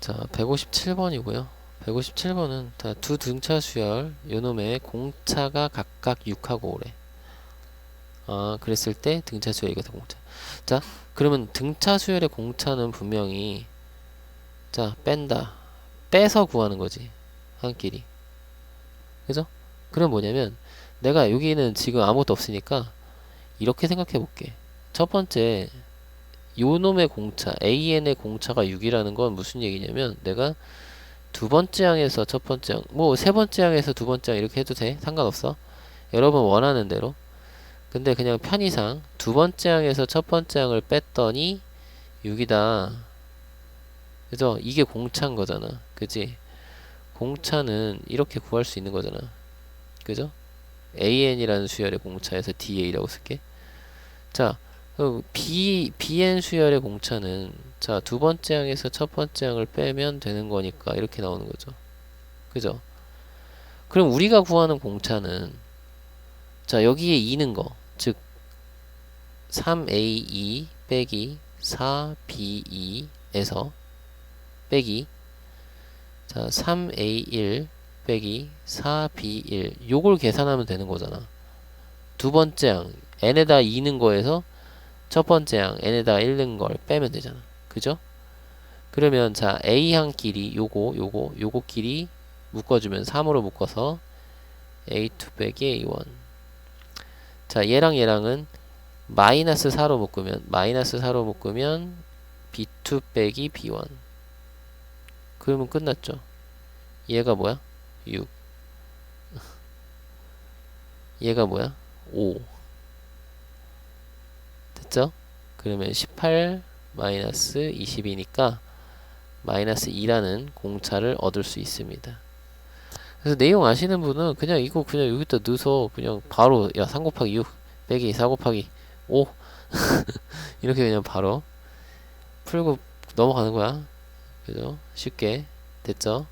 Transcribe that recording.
자, 157번이고요. 157번은 다두 등차 수열 요놈의 공차가 각각 6하고 오래. 아, 그랬을 때 등차 수열 이것의 공차. 자, 그러면 등차 수열의 공차는 분명히 자, 뺀다. 빼서 구하는 거지. 한 끼리. 그죠? 그럼 뭐냐면 내가 여기는 지금 아무것도 없으니까 이렇게 생각해 볼게. 첫 번째 요놈의 공차, AN의 공차가 6이라는 건 무슨 얘기냐면 내가 두 번째 항에서 첫 번째 항, 뭐 세 번째 항에서 두 번째 항 이렇게 해도 돼. 상관없어. 여러분 원하는 대로. 근데 그냥 편의상 두 번째 항에서 첫 번째 항을 뺐더니 6이다. 그죠? 이게 공차인 거잖아. 그지? 공차는 이렇게 구할 수 있는 거잖아. 그죠? AN이라는 수열의 공차에서 DA라고 쓸게. 자, 그럼 B, 수열의 공차는 자, 두 번째 항에서 첫 번째 항을 빼면 되는 거니까 이렇게 나오는 거죠. 그죠? 그럼 우리가 구하는 공차는 자, 여기에 2는 거. 즉 3A2 빼기 4B2에서 빼기 자, 3A1 빼기 4B1 요걸 계산하면 되는 거잖아. 두 번째 항 n에다 2는 거에서 첫 번째 항 n에다 1 넣은 걸 빼면 되잖아. 그죠? 그러면 자 a 항끼리 요거 요거 요거끼리 묶어주면 3으로 묶어서 a2 빼기 a1 자 얘랑 얘랑은 마이너스 4로 묶으면 마이너스 4로 묶으면 b2 빼기 b1 그러면 끝났죠. 얘가 뭐야? 6 얘가 뭐야? 5 됐죠? 그러면 18 마이너스 20이니까 마이너스 2라는 공차를 얻을 수 있습니다. 그래서 내용 아시는 분은 그냥 이거 그냥 여기다 넣어서 그냥 바로 야 3 곱하기 6 빼기 4 곱하기 5 이렇게 그냥 바로 풀고 넘어가는 거야. 그죠? 쉽게 됐죠?